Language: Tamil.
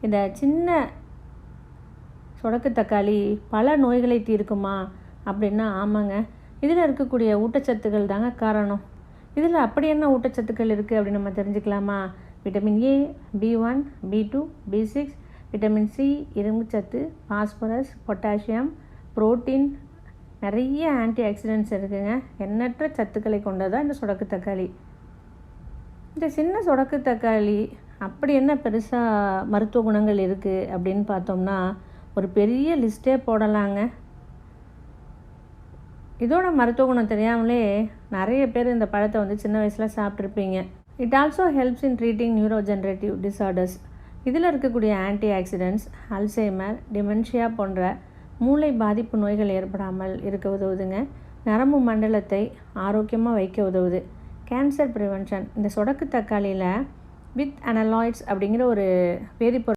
இந்த சின்ன சொடக்கு தக்காளி பல நோய்களை தீர்க்குமா அப்படின்னா ஆமாங்க. இதில் இருக்கக்கூடிய ஊட்டச்சத்துக்கள் தாங்க காரணம். இதில் அப்படி என்ன ஊட்டச்சத்துக்கள் இருக்குது அப்படின்னு நம்ம தெரிஞ்சுக்கலாமா? Vitamin A B one B two B six vitamin C இரும்புச்சத்து பாஸ்பரஸ் பொட்டாசியம் புரோட்டீன் நிறைய ஆன்டி ஆக்சிடென்ட்ஸ் இருக்குதுங்க எண்ணற்ற சத்துக்களை கொண்டதான் இந்த சொடக்கு தக்காளி. இந்த சின்ன சொடக்கு தக்காளி அப்படி என்ன பெருசாக மருத்துவ குணங்கள் இருக்குது அப்படின்னு பார்த்தோம்னா ஒரு பெரிய லிஸ்ட்டே போடலாங்க. இதோட மருத்துவ குணம் தெரியாமலே நிறைய பேர் இந்த பழத்தை வந்து சின்ன வயசில் சாப்பிட்ருப்பீங்க it also helps in treating neurodegenerative disorders இதில் இருக்கக்கூடிய ஆன்டி ஆக்சிடென்ட்ஸ் அல்சைமர் டிமென்ஷியா போன்ற மூளை பாதிப்பு நோய்கள் ஏற்படாமல் இருக்க உதவுதுங்க. நரம்பு மண்டலத்தை ஆரோக்கியமாக வைக்க உதவுது. கேன்சர் ப்ரிவென்ஷன் இந்த சொடக்கு தக்காளியில் வித் அனலாய்ட்ஸ் அப்படிங்கிற ஒரு வேதிப்பொருள்